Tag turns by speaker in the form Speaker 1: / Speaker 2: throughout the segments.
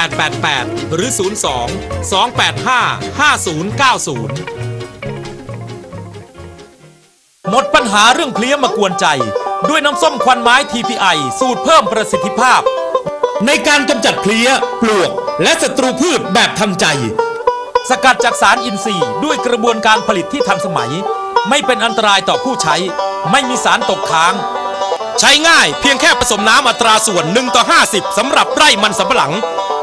Speaker 1: 8888 หรือ 02 285 5090 หมดปัญหาเรื่องเพลี้ยมากวนใจ ด้วยน้ำส้มควันไม้ TPI สูตรเพิ่มประสิทธิภาพ ในการกำจัดเพลี้ย ปลวก และศัตรูพืชแบบทันใจ สกัดจากสารอินทรีย์ด้วยกระบวนการผลิตที่ทันสมัย ไม่เป็นอันตรายต่อผู้ใช้ ไม่มีสารตกค้างใช้ง่ายเพียงแค่ผสมน้ำอัตราส่วน 1 ต่อ 50สำหรับไร่มันสำปะหลัง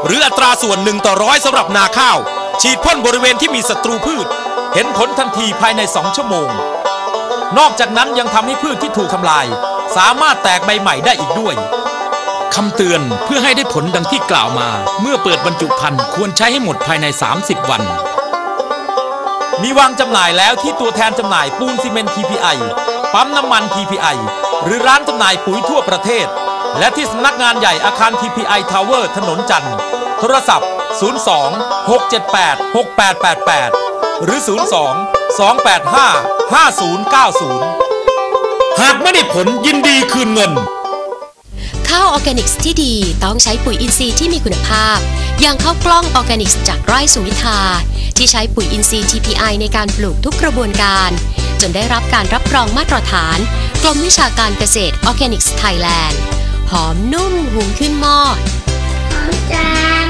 Speaker 1: หรืออัตราส่วน1ต่อร้อยสำหรับนาข้าว ฉีดพ่นบริเวณที่มีศัตรูพืช เห็นผลทันทีภายใน 2 ชั่วโมง นอกจากนั้นยังทำให้พืชที่ถูกทำลาย สามารถแตกใบใหม่ได้อีกด้วยคำเตือนเพื่อให้ได้ผลดังที่กล่าวมา เมื่อเปิดบรรจุภัณฑ์ควรใช้ให้หมดภายใน 30 วัน มีวางจำหน่ายแล้วที่ตัวแทนจำหน่ายปูนซีเมนต์ TPI ปั๊มน้ำมัน TPI หรือร้านจำหน่ายปุ๋ยทั่วประเทศ และที่สำนักงานใหญ่อาคาร TPI Tower ถนนจันทร์ โทรศัพท์ 02 678 6888 หรือ 02 285 5090 หากไม่ได้ผลยินดีคืนเงิน
Speaker 2: ข้าวออร์แกนิกส์ที่ดีต้องใช้ปุ๋ยอินทรีย์ที่มีคุณภาพ อย่างข้าวกล้องออร์แกนิกส์จากไร่สุวิทา ที่ใช้ปุ๋ยอินทรีย์ TPI ในการปลูกทุกกระบวนการ จนได้รับการรับรองมาตรฐาน กรมวิชาการเกษตรออร์แกนิกส์ไทยแลนด์ หอมนุ่มหุงขึ้นหม้อ
Speaker 3: จัง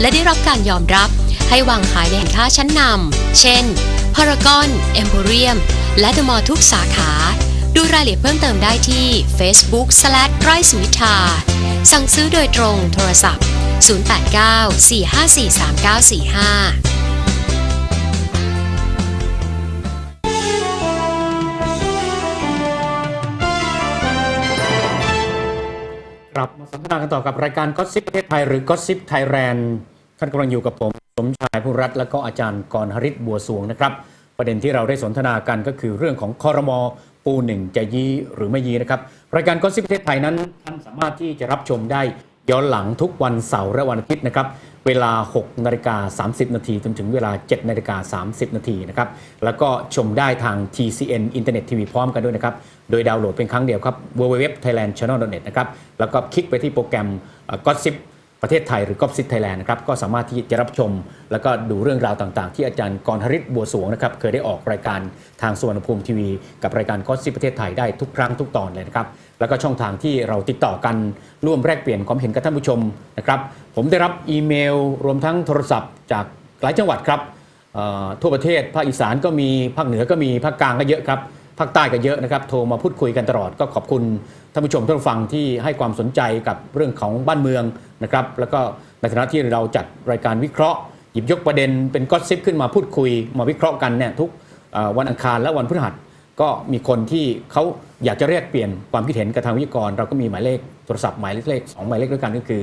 Speaker 2: และได้รับการยอมรับให้วางขายในสินค้าชั้นนำ เช่นพารากอนเอ็มโพเรียม และเดอะมอลล์ทุกสาขา ดูรายละเอียดเพิ่มเติมได้ที่ Facebook s l a s ไร่สุวิทา สั่งซื้อโดยตรงโทรศัพท์ 089 454 3945
Speaker 4: กลับมาสนทนากันต่อกับรายการก็ซิปประเทศไทยหรือก็ซิปไทยแลนด์ท่านกำลังอยู่กับผม สมชายผู้รัฐและก็อาจารย์กรหริศบัวสวงนะครับ ประเด็นที่เราได้สนทนากันก็คือเรื่องของคอรมอปูหนึ่งจะยีหรือไม่ยีนะครับ รายการก็ซิปประเทศไทยนั้นท่านสามารถที่จะรับชมได้ย้อนหลังทุกวันเสาร์และวันอาทิตย์นะครับ เวลา 6 นาฬิกา 30 นาทีจนถึงเวลา 7 นาฬิกา 30 นาทีนะครับ แล้วก็ชมได้ทาง TCN อินเทอร์เน็ตทีวีพร้อมกันด้วยนะครับ โดยดาวน์โหลดเป็นครั้งเดียวครับ www.thailandchannel.net นะครับแล้วก็คลิกไปที่โปรแกรมก็ซิปประเทศไทยหรือก็ซิปไทยแลนด์นะครับก็สามารถที่จะรับชม แล้วก็ดูเรื่องราวต่างๆ ที่อาจารย์กรหริศบัวสวงนะครับเคยได้ออกรายการทางสวนภูมิทีวี กับรายการก็ซิปประเทศไทยได้ทุกครั้งทุกตอนเลยนะครับแล้วก็ช่องทางที่เราติดต่อกันร่วมแลกเปลี่ยนความเห็นกับท่านผู้ชมนะครับผมได้รับอีเมล รวมทั้งโทรศัพท์จากหลายจังหวัดครับทั่วประเทศภาคอีสานก็มีภาคเหนือก็มีภาคกลางก็เยอะครับ ภาคใต้ก็เยอะนะครับ โทรมาพูดคุยกันตลอดก็ขอบคุณท่านผู้ชมท่านผู้ฟังที่ให้ความสนใจกับเรื่องของบ้านเมืองนะครับ แล้วก็ในฐานะที่เราจัดรายการวิเคราะห์ หยิบยกประเด็นเป็นก็ซิปขึ้นมาพูดคุย มาวิเคราะห์กันเนี่ยทุกวันอังคารและวันพฤหัสก็มีคนที่เขาอยากจะเรียกเปลี่ยนความคิดเห็นกับทางวิทยากร เราก็มีหมายเลขโทรศัพท์หมายเลขสองหมายเลขด้วยกันก็คือ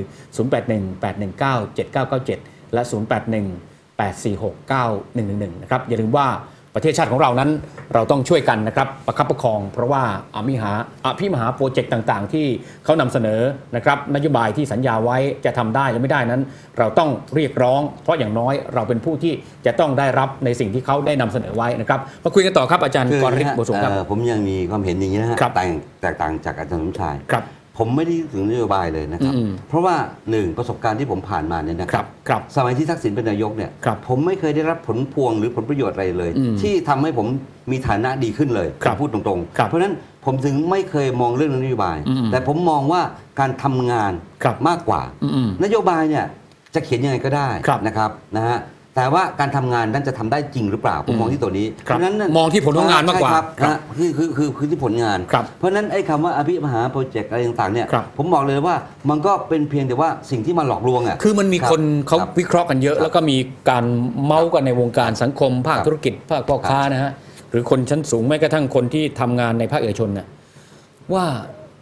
Speaker 4: 0818197997 และ 0818469111 นะครับอย่าลืมว่า ประเทศชาติของเรานั้นเราต้องช่วยกันนะครับประคับประคอง เพราะว่าอภิหาอภิมหาโปรเจกต์ต่างๆ ที่เขานำเสนอนะครับนโยบายที่สัญญาไว้จะทำได้หรือไม่ได้นั้น เราต้องเรียกร้อง เพราะอย่างน้อยเราเป็นผู้ที่จะต้องได้รับในสิ่งที่เขาได้นำเสนอไว้นะครับมาคุยกันต่อครับอาจารย์
Speaker 5: คือก
Speaker 4: รฤทธิ์บุตรสงครับ
Speaker 5: เอ่อผมยังมีความเห็นอย่างนี้นะฮะ
Speaker 4: ครับ
Speaker 5: แตกแตกต่างจากอาจารย์สมชาย
Speaker 4: ครับ
Speaker 5: ผมไม่ได้ถึงนโยบายเลยนะครับ
Speaker 4: อืม
Speaker 5: เพราะว่าหนึ่งประสบการณ์ที่ผมผ่านมาเนี่ยนะค
Speaker 4: ครั
Speaker 5: รับ
Speaker 4: ครับ
Speaker 5: สมัยที่ทักษิณเป็นนายกเนี่ย
Speaker 4: ครับ
Speaker 5: ผมไม่เคยได้รับผลพวงหรือผลประโยชน์อะไรเลย
Speaker 4: อืม
Speaker 5: ที่ทำให้ผมมีฐานะดีขึ้นเลย
Speaker 4: ครับ
Speaker 5: ผมพูดตรง
Speaker 4: ครับ
Speaker 5: ๆเพราะฉะนั้นผมถึงไม่เคยมองเรื่องนโยบาย
Speaker 4: อืม
Speaker 5: แต่ผมมองว่าการทำงาน
Speaker 4: ครับ
Speaker 5: มากกว่า
Speaker 4: อืม
Speaker 5: นโยบายเนี่ยจะเขียนยังไงก็ได้
Speaker 4: ครับ
Speaker 5: นะครับนะฮะ แต่ว่าการทำงานนั้นจะทำได้จริงหรือเปล่าผมมองที่ตัวนี้
Speaker 4: ครับ
Speaker 5: เพราะฉะนั้นน่ะ
Speaker 4: มองที่ผลของงานมากกว่า
Speaker 5: ใช่ครับ
Speaker 4: ครับ
Speaker 5: นะคือคือคือคือที่ผลงาน
Speaker 4: ครับ
Speaker 5: เพราะฉะนั้นไอ้คำว่าอภิมหาโปรเจกต์อะไรต่างๆเนี่ย
Speaker 4: ครับ
Speaker 5: ผมบอกเลยว่ามันก็เป็นเพียงแต่ว่าสิ่งที่มาหลอกลวงอะ
Speaker 4: คือมันมี
Speaker 5: รับ
Speaker 4: คนเขา
Speaker 5: รับ
Speaker 4: วิเคราะห์กันเยอะ
Speaker 5: ครับ
Speaker 4: แล้วก็มีการเมาส์กันในวงการสังคม ภาค
Speaker 5: ครับ
Speaker 4: ธุรกิจ ภาคพ่อค้านะฮะหรือคนชั้นสูงแม้กระทั่งคนที่ทำงานในภาคเอกชนน่ะว่า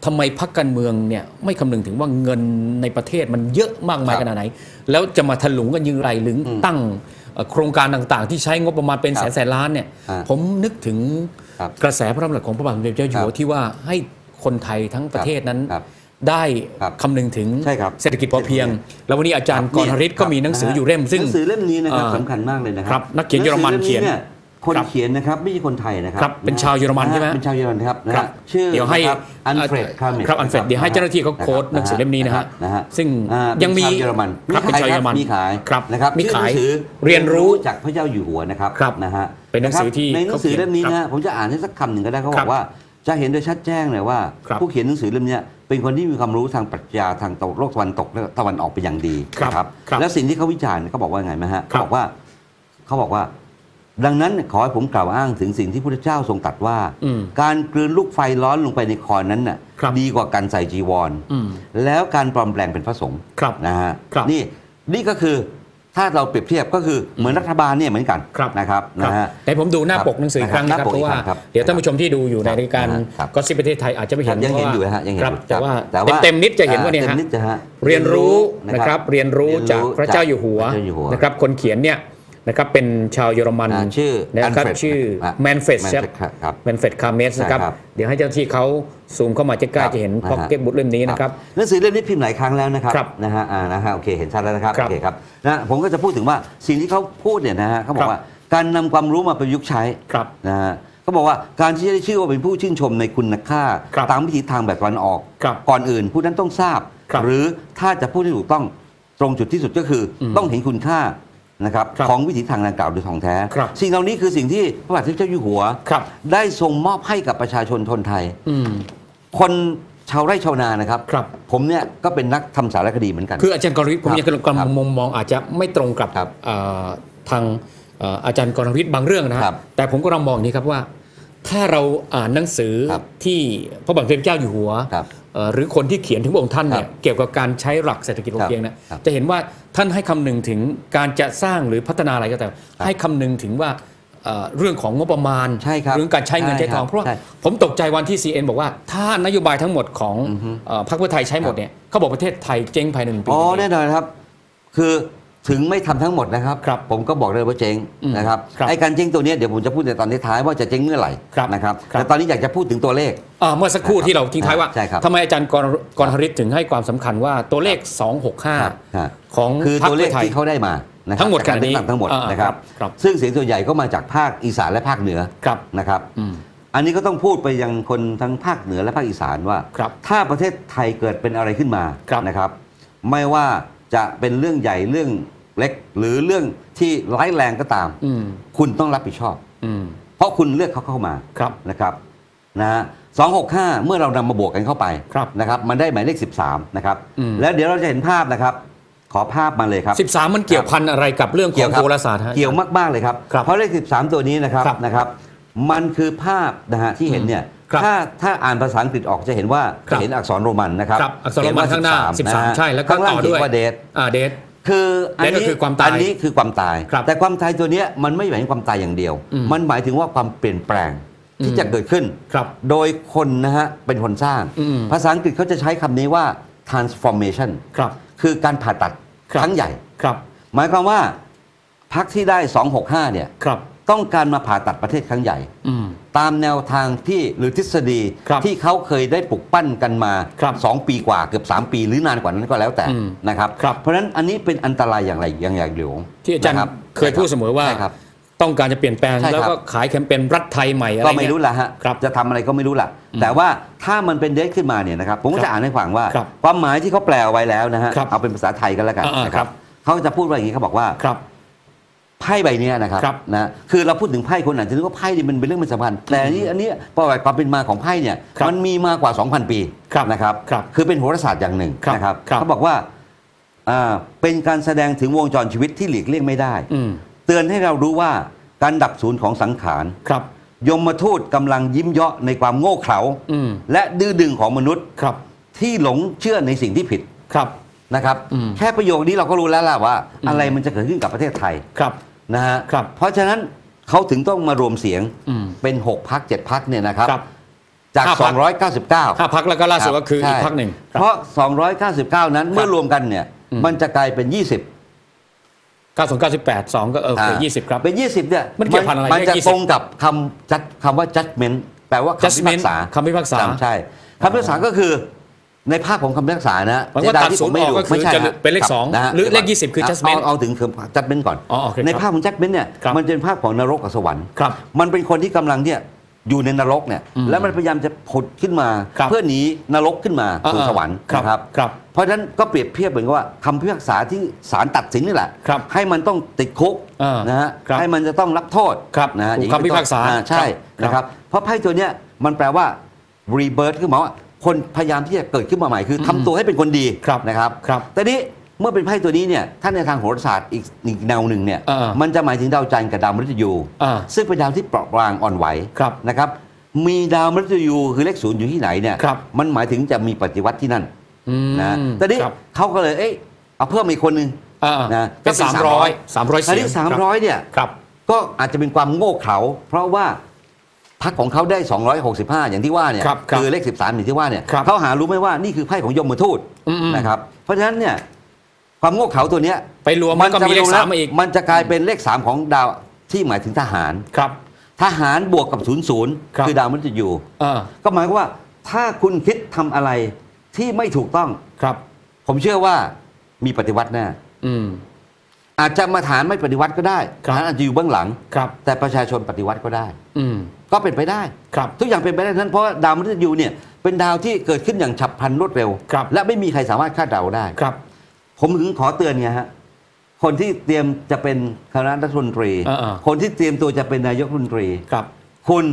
Speaker 4: ทำไมพักการเมืองเนี่ยไม่คำนึงถึงว่าเงินในประเทศมันเยอะมากมาย
Speaker 5: ครับ
Speaker 4: ขนาดไหน แล้วจะมาถลุงกันยังไงหรืออ
Speaker 5: ม
Speaker 4: ตั้งเอ่อโครงการต่างๆ ที่ใช้งบประมาณเป็น
Speaker 5: ค
Speaker 4: แส
Speaker 5: รั
Speaker 4: น
Speaker 5: บ
Speaker 4: แสนล้านเนี่ย
Speaker 5: อ่า
Speaker 4: ผมนึกถึง
Speaker 5: ครับ
Speaker 4: กระแสพระดำรัสของพระบาทสมเด็จเจ้าอยู่หัว
Speaker 5: ครับ
Speaker 4: ที่ว่าให้คนไทยทั้งประเทศนั้น
Speaker 5: ครับ
Speaker 4: ได้
Speaker 5: ครับ
Speaker 4: คำนึงถึง
Speaker 5: ใช่ครับ
Speaker 4: เศรษฐกิจพอเพียง แล้ววันนี้อาจารย์กรณฤทธิ์ก็มีหนังสืออยู่เล่มซึ่ง
Speaker 5: หนังสือเล่มนี้นะครับ
Speaker 4: อ่า
Speaker 5: สำคัญมากเลยนะค
Speaker 4: ครั
Speaker 5: รับ
Speaker 4: นักเขียนเยอรมัน
Speaker 5: หงสือล่
Speaker 4: เขียน
Speaker 5: เนี่ย คน
Speaker 4: ครับ
Speaker 5: เขียนนะครับไม่ใช่คนไทยนะครั
Speaker 4: ครับเป็นชาวเยอรมันใช่ไหมะ
Speaker 5: เป็นชาวเยอรมันครับนะ
Speaker 4: ครั
Speaker 5: ฮะ
Speaker 4: บ
Speaker 5: ชื่อ
Speaker 4: เดี๋ยวให้
Speaker 5: นะครับอันเฟรดคาร์เม
Speaker 4: ครับอันเฟรดเดี๋ยวให้เจ้าหน้าที่เขาโค้ดหนังสือเล่มนี้นะฮะ
Speaker 5: นะฮะ
Speaker 4: ซึ่ง
Speaker 5: อ่า
Speaker 4: ยังมี
Speaker 5: เป็นชาวเยอรมัน
Speaker 4: ครับเป็นชาวเยอรมัน
Speaker 5: มีขาย
Speaker 4: ครับ
Speaker 5: นะครับ
Speaker 4: มี
Speaker 5: ชื่อห
Speaker 4: ขาย
Speaker 5: นังสือ
Speaker 4: เรียนรู้
Speaker 5: จากพระเจ้าอยู่หัวนะครับ
Speaker 4: ครับ
Speaker 5: นะฮะ
Speaker 4: เป็นหนังสือที่ะ
Speaker 5: ครับในหนังสือเล่มนี้
Speaker 4: เขาเขียน
Speaker 5: นะฮะผมจะอ่านให้สักคำหนึ่งก็ได้เขา
Speaker 4: ครับ
Speaker 5: อบกว่าจะเห็นโดยชัดแจ้งเลยว่า
Speaker 4: ครับ
Speaker 5: ผู้เขียนหนังสือเล่มเนี้ยเป็นคนที่มีความรู้ทางปรัชญาทางตะวันโลกตะวันตกและตะวันออกเป็นอย่างดี
Speaker 4: ครับ
Speaker 5: นะครับ
Speaker 4: ครับ
Speaker 5: แล้วสิ่งที่เขาวิจารณ์เขาบอกว่าไงไหมฮะ
Speaker 4: ครั
Speaker 5: เขา
Speaker 4: บ
Speaker 5: บอกว่าเขาบอกว่า ดังนั้นขอให้ผมกล่าวอ้างถึงสิ่งที่พระพุทธเจ้าทรงตรัสว่า
Speaker 4: อืม
Speaker 5: การกลืนลูกไฟร้อนลงไปในคอนั้นน่ะ
Speaker 4: ครับ
Speaker 5: ดีกว่าการใส่จีวร
Speaker 4: อืม
Speaker 5: แล้วการปลอมแปลงเป็นพระสงฆ์
Speaker 4: ครับ
Speaker 5: นะฮะ
Speaker 4: ครับ
Speaker 5: นี่นี่ก็คือถ้าเราเปรียบเทียบก็คือเหมือนรัฐบาลเนี่ยเหมือนกัน
Speaker 4: ครับ
Speaker 5: นะครับ
Speaker 4: ครับ
Speaker 5: นะฮะ
Speaker 4: แต่ผมดูหน้า
Speaker 5: ครับ
Speaker 4: ปกหนังสืออีกครั้งนะครับ
Speaker 5: หน้าปก
Speaker 4: เพราะว่า
Speaker 5: อีกครั้งครับ
Speaker 4: เดี๋ยวท่านผู้ชมที่ดูอยู่ในรายการ
Speaker 5: ครับ
Speaker 4: ก็ซิปประเทศไทยอาจจะไม่เห็น
Speaker 5: ยังเห็น
Speaker 4: พราะว่า
Speaker 5: อยู่นะฮะยังเห็น
Speaker 4: ครับ
Speaker 5: อยู่
Speaker 4: แต่ว่า
Speaker 5: แต่ว่า
Speaker 4: เต็มๆนิดจะเห็นว่าเนี่ย
Speaker 5: เต็
Speaker 4: ฮะ
Speaker 5: มนิดจะฮะ
Speaker 4: เรียนรู้นะครับเรียนรู้จากพระเจ้าอยู่หัว
Speaker 5: พระเจ้าอยู่หัว
Speaker 4: นะครับคนเขียนเนี่ย นะครับเป็นชาวเยอรมัน
Speaker 5: อ่าชื่อ
Speaker 4: นะครับ
Speaker 5: Manfred
Speaker 4: ชื่อ
Speaker 5: อะ
Speaker 4: แมนเฟสครับ
Speaker 5: Manfred ครับ
Speaker 4: แมนเฟสคาเมสนะครับ
Speaker 5: ใช่ครับ
Speaker 4: เดี๋ยวให้เจ้าหน้าที่เขาซูมเข้ามาใกล้ๆจะเห็น
Speaker 5: ครับ
Speaker 4: พ็อกเก็ตบุ๊กเล่มนี้นะครับ
Speaker 5: หนังสือเล่มนี้พิมพ์หลายครั้งแล้วนะครับ
Speaker 4: ครับ
Speaker 5: นะฮะอ่านะฮะโอเคเห็นชัดแล้วนะครับ
Speaker 4: ครับ
Speaker 5: โอเคครับนะผมก็จะพูดถึงว่าสิ่งที่เขาพูดเนี่ยนะฮะเขาบอ
Speaker 4: ครั
Speaker 5: ก
Speaker 4: บ
Speaker 5: ว่าการนำความรู้มาประยุกต์ใช้
Speaker 4: ครับ
Speaker 5: นะฮะเขาบอกว่าการที่จะได้ชื่อว่าเป็นผู้ชื่นชมในคุณค่า
Speaker 4: ครับ
Speaker 5: ตามวิถีทางแบบตะวันออก
Speaker 4: ครับ
Speaker 5: ก่อนอื่นผู้นั้นต้องทราบ
Speaker 4: ครับ
Speaker 5: หรือถ้าจะพูดให้ถูกต้องตรงจุดที่สุดก็คืออ
Speaker 4: ม
Speaker 5: ต้องเห็นคุณค่า นะครับ
Speaker 4: ครับ
Speaker 5: ของวิถีทางดังกล่าวโดยท่องแท้
Speaker 4: ครับ
Speaker 5: สิ่งเหล่านี้คือสิ่งที่พระบาทสมเด็จเจ้าอยู่หัว
Speaker 4: ครับ
Speaker 5: ได้ทรงมอบให้กับประชาชนคนไทย
Speaker 4: อืม
Speaker 5: คนชาวไร่ชาวนานะครับ
Speaker 4: ครับ
Speaker 5: ผมเนี่ยก็เป็นนักทำสารคดีเหมือนกัน
Speaker 4: คืออาจารย์กรวิทย์ผม
Speaker 5: ครับ
Speaker 4: ยังกำลัง
Speaker 5: ครับ
Speaker 4: มุมมองอาจจะไม่ตรงกับ
Speaker 5: ครับ
Speaker 4: เอ่อทางเอ่ออาจารย์กรวิทย์บางเรื่องนะฮะ
Speaker 5: ครับ
Speaker 4: แต่ผมก็ลองมองอย่างนี้ครับว่า ถ้าเราอ่านหนังสือ
Speaker 5: ครับ
Speaker 4: ที่พระบาทสมเด็จพระเจ้าอยู่หัว
Speaker 5: ครับ
Speaker 4: เอ่อ หรือคนที่เขียนถึงพระองค์ท่านเนี่ย
Speaker 5: ครับ
Speaker 4: เกี่ยวกับการใช้หลักเศรษฐกิจพอเพียงเนี่ย
Speaker 5: ครับ
Speaker 4: จะเห็นว่าท่านให้คำนึงถึงการจะสร้างหรือพัฒนาอะไรก็แต่
Speaker 5: ครับ
Speaker 4: ให้คำนึงถึงว่าเอ่อเรื่องของงบประมาณ
Speaker 5: ใช่ครับ
Speaker 4: เรื่องการใช้เงิน
Speaker 5: ใช่
Speaker 4: ใช้ทอง
Speaker 5: ครับ
Speaker 4: เพราะว่า
Speaker 5: ใช่
Speaker 4: ผมตกใจวันที่ CN บอกว่า ถ้านโยบายทั้งหมดของ
Speaker 5: อือฮึ
Speaker 4: เอ่อพรรคเพื่อไทยใช้หมดเนี่ยเขาบอกประเทศไทยเจ๊งภายในหนึ่งปี
Speaker 5: อ๋อแน่นอนครับ คือ ถึงไม่ทำทั้งหมดนะครับ
Speaker 4: ครับ
Speaker 5: ผมก็บอกเลยว่าเจ๊ง
Speaker 4: อืม
Speaker 5: นะครับ
Speaker 4: ครับ
Speaker 5: ไอ้การเจ๊งตัวเนี้ยเดี๋ยวผมจะพูดในตอนท้ายๆว่าจะเจ๊งเมื่อไหร่
Speaker 4: ครับ
Speaker 5: นะครับ
Speaker 4: ครับ
Speaker 5: แต่ตอนนี้อยากจะพูดถึงตัวเลข
Speaker 4: อ่าเมื่อสักครู่ที่เราทิ้งท้ายว่า
Speaker 5: ใช่ครับ
Speaker 4: ทำไมอาจารย์กรกรหริตถึงให้ความสำคัญว่าตัวเลข
Speaker 5: ครับฮะ
Speaker 4: 265 ของ
Speaker 5: คือ
Speaker 4: พรรค
Speaker 5: ตัวเล
Speaker 4: เพื่
Speaker 5: ข
Speaker 4: อไทย
Speaker 5: ที่เขาได้มานะครับ
Speaker 4: ทั้งหมด
Speaker 5: จากการ
Speaker 4: ขนาดนี้
Speaker 5: เลือกตั้งทั้งหมด
Speaker 4: อ่าน
Speaker 5: นะครับ
Speaker 4: ครับ
Speaker 5: ซึ่งเสียงส่วนใหญ่ก็มาจากภาคอีสานและภาคเหนือ
Speaker 4: ครับ
Speaker 5: นะครับ
Speaker 4: อืม
Speaker 5: อันนี้ก็ต้องพูดไปยังคนทั้งภาคเหนือและภาคอีสานว่า
Speaker 4: ครับ
Speaker 5: ถ้าประเทศไทยเกิดเป็นอะไรขึ้นมา
Speaker 4: ครับ
Speaker 5: นะครับ ไม่ว่า จะเป็นเรื่องใหญ่เรื่องเล็ก หรือเรื่องที่ร้ายแรงก็ตาม
Speaker 4: อืม
Speaker 5: คุณต้องรับผิดชอบ
Speaker 4: อืม
Speaker 5: เพราะคุณเลือกเขาเข้ามา
Speaker 4: ครับ
Speaker 5: นะครับนะฮะสองหกห้าเมื่อเรานำมาบวกกันเข้าไป
Speaker 4: ครับ
Speaker 5: นะครับ มันได้หมายเลข 13 นะครับ
Speaker 4: อืม
Speaker 5: แล้วเดี๋ยวเราจะเห็นภาพนะครับ ขอภาพมาเลยครับ
Speaker 4: 13 มันเกี่ยวพันอะไรกับเรื่องของ
Speaker 5: ครั
Speaker 4: โหราศาสตร์ฮะ
Speaker 5: เกี่ยวมาก ๆ เลยครับ
Speaker 4: ครับ
Speaker 5: เพราะเลข 13 ตัวนี้นะครับ
Speaker 4: ครับ
Speaker 5: นะครับ มันคือภาพนะฮะที่เห็นเนี่ย
Speaker 4: ครับ
Speaker 5: ถ้าถ้าอ่านภาษาอังกฤษออกจะเห็นว่า
Speaker 4: ครับ
Speaker 5: จะเห็นอักษรโรมันนะครับ
Speaker 4: ครับอักษรโรมันข้างหน้า
Speaker 5: เขียว่
Speaker 4: 13
Speaker 5: นะฮะ
Speaker 4: ใช่แล้วก็
Speaker 5: ข้างล่าง
Speaker 4: ต่อ
Speaker 5: เขี
Speaker 4: ด้วย
Speaker 5: นว่าเดท
Speaker 4: อ่าเดท
Speaker 5: คืออัน
Speaker 4: นั่นก็
Speaker 5: นี้
Speaker 4: คือความตาย
Speaker 5: อันนี้คือความตาย
Speaker 4: ครับ
Speaker 5: แต่ความตายตัวเนี้ยมันไม่หมายถึงความตายอย่างเดียว
Speaker 4: อืม
Speaker 5: มันหมายถึงว่าความเปลี่ยนแปลงที่
Speaker 4: อืม
Speaker 5: จะเกิดขึ้น
Speaker 4: ครับ
Speaker 5: โดยคนนะฮะเป็นคนสร้าง
Speaker 4: อืม
Speaker 5: ภาษาอังกฤษเขาจะใช้คำนี้ว่า transformation
Speaker 4: ครับ
Speaker 5: คือการผ่าตัด
Speaker 4: ครับ
Speaker 5: ครั้งใหญ่
Speaker 4: ครับ
Speaker 5: หมายความว่าพักที่ได้ 265 เนี่ย
Speaker 4: ครับ
Speaker 5: ต้องการมาผ่าตัดประเทศครั้งใหญ่
Speaker 4: อืม
Speaker 5: ตามแนวทางที่หรือทฤษฎี
Speaker 4: ครับ
Speaker 5: ที่เขาเคยได้ปลุกปั้นกันมา
Speaker 4: ครับ
Speaker 5: 2ปีกว่าเกือบ 3 ปีหรือนานกว่านั้นก็แล้วแต่
Speaker 4: อืม
Speaker 5: นะครับ
Speaker 4: ครับ
Speaker 5: เพราะฉะนั้นอันนี้เป็นอันตรายอย่างไรอย่างใหญ่หลวง
Speaker 4: ที่อาจารย์
Speaker 5: นะบ
Speaker 4: เคยพูดเสมอว่า
Speaker 5: ใช่ครับ
Speaker 4: ต้องการจะเปลี่ยนแปลง
Speaker 5: ใช่ครับ
Speaker 4: แล้วก็ขายแคมเปญรัฐไทยใหม่อะไร
Speaker 5: ก็
Speaker 4: เงี้ย
Speaker 5: ไม่รู้ละฮะ
Speaker 4: ครับ
Speaker 5: จะทำอะไรก็ไม่รู้ละ
Speaker 4: อืม
Speaker 5: แต่ว่าถ้ามันเป็นเดทขึ้นมาเนี่ยนะครับผมก็
Speaker 4: ครับ
Speaker 5: จะอ่านให้ฟังว่า
Speaker 4: ครับ
Speaker 5: ความหมายที่เขาแปลไว้แล้วนะฮะ
Speaker 4: ครับ
Speaker 5: เอาเป็นภาษาไทยก็แล้วกัน
Speaker 4: อ่าๆ
Speaker 5: นะค
Speaker 4: ครั
Speaker 5: รับบเขาจะพูดว่าอย่างนี้เขาบอกว่า
Speaker 4: ครับ
Speaker 5: ไพ่ใบเนี้ยนะครับ
Speaker 4: ครับ
Speaker 5: นะคือเราพูดถึงไพ่คนอาจจะนึกว่าไพ่นี่มันเป็นเรื่องไม่สำคัญแต่อันนี้อันนี้ประวัติความเป็นมาของไพ่เนี่ย
Speaker 4: ครับ
Speaker 5: มันมีมากว่า 2,000 ปี
Speaker 4: ครับ
Speaker 5: นะครับ
Speaker 4: ครับ
Speaker 5: คือเป็นโหราศาสตร์อย่างหนึ่ง
Speaker 4: ครับ
Speaker 5: นะครับ
Speaker 4: ครับ
Speaker 5: เขาบอกว่าอ่าเป็นการแสดงถึงวงจรชีวิตที่หลีกเลี่ยงไม่ได้
Speaker 4: อืม
Speaker 5: เตือนให้เรารู้ว่าการดับศูนย์ของสังขาร
Speaker 4: ครับ
Speaker 5: ยมทูตกำลังยิ้มเยาะในความโง่เขลา
Speaker 4: อืม
Speaker 5: และดื้อดึงของมนุษย์
Speaker 4: ครับ
Speaker 5: ที่หลงเชื่อในสิ่งที่ผิด
Speaker 4: ครับ
Speaker 5: นะครับ
Speaker 4: อืม
Speaker 5: แค่ประโยคนี้เราก็รู้แล้วล่ะว่า
Speaker 4: อืม
Speaker 5: อะไรมันจะเกิดขึ้นกับประเทศไทย
Speaker 4: ครับ
Speaker 5: นะฮะ
Speaker 4: ครับ
Speaker 5: เพราะฉะนั้นเขาถึงต้องมารวมเสียง
Speaker 4: อืม
Speaker 5: เป็น 6พัก7พักเนี่ยนะครับ
Speaker 4: ครับ
Speaker 5: จาก
Speaker 4: ห้าพรรค
Speaker 5: 299
Speaker 4: ห้าพักแล้วก็ล่าสุดก็คืออีก
Speaker 5: ใช่
Speaker 4: พักหนึ่งครับ
Speaker 5: เพราะ 299 นั้นเมื่อรวมกันเนี่ย
Speaker 4: อืม
Speaker 5: มันจะกลายเป็น 20
Speaker 4: 90 98 2 ก็เออโอเค
Speaker 5: อ่า
Speaker 4: 20 ครับ
Speaker 5: เป็น 20 เนี่ย
Speaker 4: มันเกี่ยวพันอะไร
Speaker 5: มันจะ
Speaker 4: เลข20
Speaker 5: ตรงกับคำจัดคำว่า judgment แปลว่าคำพิพาก
Speaker 4: Judgment
Speaker 5: ษา
Speaker 4: คำพิพากษา
Speaker 5: ใช่คำพิพากษาก็คือ ในภาพของคำพิพากษานะ
Speaker 4: มันก็
Speaker 5: เสียดาย
Speaker 4: ตัด
Speaker 5: ที่
Speaker 4: ศูนย์
Speaker 5: ผมไม่
Speaker 4: ออก
Speaker 5: ดู
Speaker 4: ก็คือ
Speaker 5: ไม่ใช่
Speaker 4: จะ
Speaker 5: ฮะ
Speaker 4: เป็นเลข
Speaker 5: ครับ
Speaker 4: สอง
Speaker 5: นะฮะ
Speaker 4: หรือเลข
Speaker 5: ดี๋ว
Speaker 4: 20คือ
Speaker 5: เอา
Speaker 4: judgment
Speaker 5: เอาเอาถึงจัดเมนก่อน
Speaker 4: อ๋อโอเค
Speaker 5: ใน
Speaker 4: ครับ
Speaker 5: ภาพของจัดเมนเนี่ย
Speaker 4: ครับ
Speaker 5: มันเป็นภาพของนรกกับสวรรค์
Speaker 4: ครับ
Speaker 5: มันเป็นคนที่กำลังเนี่ยอยู่ในนรกเนี่ย
Speaker 4: อืม
Speaker 5: แล้วมันพยายามจะผุดขึ้นมา
Speaker 4: ครับ
Speaker 5: เพื่อหนีนรกขึ้นมาสู่
Speaker 4: อ่า
Speaker 5: สวรรค์
Speaker 4: ครับ
Speaker 5: นะครับ
Speaker 4: ครับ
Speaker 5: เพราะฉะนั้นก็เปรียบเทียบเหมือนกับว่าคำพิพากษาที่ศาลตัดสินนี่แหละ
Speaker 4: ครับ
Speaker 5: ให้มันต้องติดคุก
Speaker 4: อ่าน
Speaker 5: นะฮะ
Speaker 4: ครับ
Speaker 5: ให้มันจะต้องรับโทษ
Speaker 4: ครับ
Speaker 5: นะฮะ
Speaker 4: ถูก
Speaker 5: อย่งนี้
Speaker 4: คำพิพากษา
Speaker 5: อ่ใช่
Speaker 4: ครับ
Speaker 5: นะครับ เพราะไพ่ตัวเนี้ยมันแปลว่า rebirth คือหมายว่า คนพยายามที่จะเกิดขึ้นมาใหม่คือทำตัวให้เป็นคนดี
Speaker 4: ครับ
Speaker 5: นะครับ
Speaker 4: ครับ
Speaker 5: แต่นี้เมื่อเป็นไพ่ตัวนี้เนี่ยถ้าในทางโหราศาสตร์อีกอีกแนวหนึ่งเนี่ย
Speaker 4: อ่ามั
Speaker 5: มันจะหมายถึงดาวจันทร์กับดาวมฤตยู
Speaker 4: อ่า
Speaker 5: ซึ่งเป็นดาวที่เปราะบางอ่อนไหว
Speaker 4: ครับ
Speaker 5: นะครับ มีดาวมฤตยูคือเลขศูนย์อยู่ที่ไหนเนี่ย
Speaker 4: ครับ
Speaker 5: มันหมายถึงจะมีปฏิวัติที่นั่น
Speaker 4: อืม
Speaker 5: นะแต่นี้
Speaker 4: ครับ
Speaker 5: เขาก็เลยเอ๊ะเอาเพิ่มอีกคนหนึ่ง
Speaker 4: อ่า
Speaker 5: นะ
Speaker 4: เป็น
Speaker 5: ก็
Speaker 4: สามร้อยสามร้อย
Speaker 5: อัน
Speaker 4: เสีย
Speaker 5: นี้
Speaker 4: ง
Speaker 5: สามร้อยเนี่ย
Speaker 4: ครับ
Speaker 5: ก็อาจจะเป็นความโง่เขลาเพราะว่า พรรคของเขาได้ 265 อย่างที่ว่าเนี่ย
Speaker 4: ครับครับ
Speaker 5: อเลข 13อย่างที่ว่าเนี่ย
Speaker 4: ครับ
Speaker 5: เขาหารู้ไหมว่านี่คือไพ่ของยมทูต
Speaker 4: อืมๆ
Speaker 5: นะครับเพราะฉะนั้นเนี่ยความโง่เขลาตัวเนี้ย
Speaker 4: ไปรวมมันก็มีเลข
Speaker 5: จะ
Speaker 4: สามมาอีก
Speaker 5: มันจะกลายเป็นเลข 3 ของดาวที่หมายถึงทหาร
Speaker 4: ครับ
Speaker 5: ทหารบวกกับศูนย์ศูนย์
Speaker 4: ครับ
Speaker 5: คือดาวมฤตยู
Speaker 4: อ่า
Speaker 5: ก็หมายความว่าถ้าคุณคิดทำอะไรที่ไม่ถูกต้อง
Speaker 4: ครับ
Speaker 5: ผมเชื่อว่ามีปฏิวัติแน่
Speaker 4: อืม
Speaker 5: อาจจะมาฐานไม่ปฏิวัติก็ได้
Speaker 4: ครับ
Speaker 5: ฐานอาจจะอยู่เบื้องหลัง
Speaker 4: ครับ
Speaker 5: แต่ประชาชนปฏิวัติก็ได้
Speaker 4: อืม
Speaker 5: ก็เป็นไปได้
Speaker 4: ครับ
Speaker 5: ทุกอย่างเป็นไปได้ทั้งนั้นเพราะว่าดาวมฤตยูเนี่ยเป็นดาวที่เกิดขึ้นอย่างฉับพลันรวดเร็ว
Speaker 4: ครับ
Speaker 5: และไม่มีใครสามารถคาดเดาได้
Speaker 4: ครับ
Speaker 5: ผมถึงขอเตือนไงฮะคนที่เตรียมจะเป็นคณะรัฐมนตรี
Speaker 4: อ่าๆ
Speaker 5: คนที่เตรียมตัวจะเป็นนายกรัฐมนตรี
Speaker 4: ครับ
Speaker 5: คุณ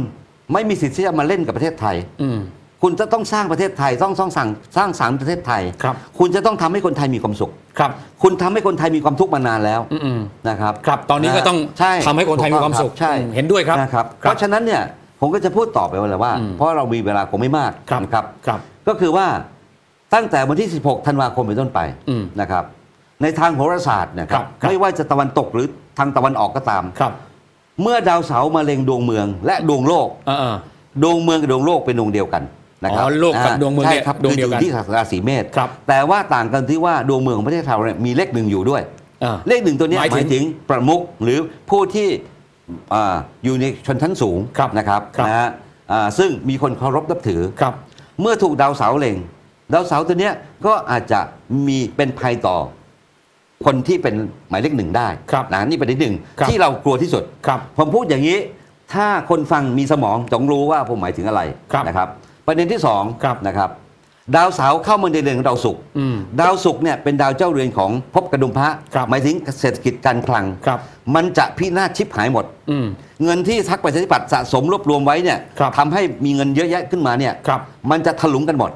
Speaker 5: ไม่มีสิทธิ์ที่จะมาเล่นกับประเทศไทย
Speaker 4: อืม
Speaker 5: คุณจะต้องสร้างประเทศไทยต้องต้องสั่งสร้างสรรค์ประเทศไทย
Speaker 4: ครับ
Speaker 5: คุณจะต้องทำให้คนไทยมีความสุข
Speaker 4: ครับ
Speaker 5: คุณทำให้คนไทยมีความทุกข์มานานแล้ว
Speaker 4: อืม
Speaker 5: นะครับ
Speaker 4: ครับตอนนี้ก็ต้อง
Speaker 5: ใช่
Speaker 4: ทำให้คนไทยมีความสุข
Speaker 5: ใช่
Speaker 4: อืมเห็นด้วยครับ
Speaker 5: นะครับ
Speaker 4: ครับ
Speaker 5: เพราะฉะนั้นเนี่ยผมก็จะพูดต่อไปว่าอะไรว่า
Speaker 4: อืม
Speaker 5: เพราะเรามีเวลาคงไม่มาก
Speaker 4: ครับ
Speaker 5: นะครับ
Speaker 4: ครับ
Speaker 5: ก็คือว่าตั้งแต่วันที่ 16 ธันวาคมเป็นต้นไป
Speaker 4: อืม
Speaker 5: นะครับ ในทางโหราศาสตร์นะครั
Speaker 4: ครับบครับ
Speaker 5: ไม่ว่าจะตะวันตกหรือทางตะวันออกก็ตาม
Speaker 4: ครับ
Speaker 5: เมื่อดาวเสาร์มาเล็งดวงเมืองและดวงโลก
Speaker 4: อ่า
Speaker 5: ดวงเมืองกับดวงโลกเป็นดวงเดียวกัน นะครับ
Speaker 4: อ๋อโลกกับดวงเมือง
Speaker 5: ใช่
Speaker 4: เนี่ย
Speaker 5: ครับ
Speaker 4: ดวงเดียวกัน
Speaker 5: คือที่ราศีเมษ
Speaker 4: ครับ
Speaker 5: แต่ว่าต่างกันที่ว่าดวงเมืองของประเทศไทยเนี่ยมีเลขหนึ่งอยู่ด้วย
Speaker 4: อ่า
Speaker 5: เลขหนึ่งตัวเนี้ย
Speaker 4: หมาย
Speaker 5: ห
Speaker 4: ถึง
Speaker 5: มายถึงประมุขหรือผู้ที่อ่าอยู่ในชนชั้นสูง
Speaker 4: ครับ
Speaker 5: นะครับ
Speaker 4: ครับ
Speaker 5: นะฮะอ่าซึ่งมีคนเคารพนับถือ
Speaker 4: ครับ
Speaker 5: เมื่อถูกดาวเสาร์เล็งดาวเสาร์ตัวเนี้ยก็อาจจะมีเป็นภัยต่อ คนที่เป็นหมายเลขหนึ่งได้
Speaker 4: ครับ
Speaker 5: นะนี่ประเด็นหนึ่ง
Speaker 4: ครับ
Speaker 5: ที่เรากลัวที่สุด
Speaker 4: ครับ
Speaker 5: ผมพูดอย่างนี้ ถ้าคนฟังมีสมองจงรู้ว่าผมหมายถึงอะไร
Speaker 4: ครับ
Speaker 5: นะครับ ประเด็นที่สอง
Speaker 4: ครับ
Speaker 5: นะครับดาวเสาร์เข้ามาในเรือนของดาวศุกร์
Speaker 4: อืม
Speaker 5: ดาวศุกร์เนี่ยเป็นดาวเจ้าเรือนของภพกระดุมพระ
Speaker 4: ครับ
Speaker 5: หมายถึงเศรษฐกิจการคลัง
Speaker 4: ครับ
Speaker 5: มันจะพินาศชิบหายหมด
Speaker 4: อืม
Speaker 5: เงินที่ทักประชาธิปัตย์สะสมรวบรวมไว้เนี่ย
Speaker 4: ครับ
Speaker 5: ทำให้มีเงินเยอะแยะขึ้นมาเนี่ย
Speaker 4: ครับ
Speaker 5: มันจะถลุงกันหมด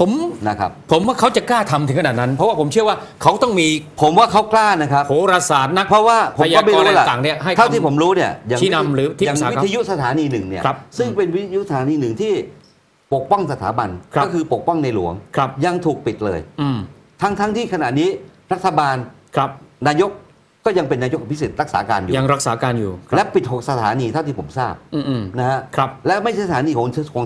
Speaker 4: ผม
Speaker 5: นะครับ
Speaker 4: ผมว่าเขาจะกล้าทำถึงขนาดนั้น เพราะว่าผมเชื่อว่าเขาต้องมี
Speaker 5: ผมว่าเขากล้านะครับ
Speaker 4: โหราศาสตร์นัก
Speaker 5: เพราะว่าผมก็ไม่รู้
Speaker 4: พยากรณ์
Speaker 5: แหละ
Speaker 4: ต่างๆเนี่ยให้
Speaker 5: เท่า
Speaker 4: คำ
Speaker 5: ที่ผมรู้เนี่ยอย่าง
Speaker 4: ชี้นำหรือที่
Speaker 5: อย่าง
Speaker 4: ปรึกษา
Speaker 5: วิ
Speaker 4: ครับ
Speaker 5: ทยุสถานีหนึ่งเนี่ย
Speaker 4: ครับ
Speaker 5: ซึ่งเป็นวิทยุสถานีหนึ่งที่ ปกป้องสถาบัน
Speaker 4: ครับ
Speaker 5: ก็คือปกป้องในหลวง
Speaker 4: ครับ
Speaker 5: ยังถูกปิดเลย
Speaker 4: อืม
Speaker 5: ทั้งทั้งที่ขณะนี้รัฐบาล
Speaker 4: ครับ
Speaker 5: นายกก็ยังเป็นนายกอภิสิทธิ์รักษาการอยู่
Speaker 4: ยังรักษาการอยู่ครับ
Speaker 5: และปิดหกสถานีเท่าที่ผมทราบ
Speaker 4: อืมอืม
Speaker 5: นะฮะ
Speaker 4: ครับ
Speaker 5: และไม่ใช่สถานีของของ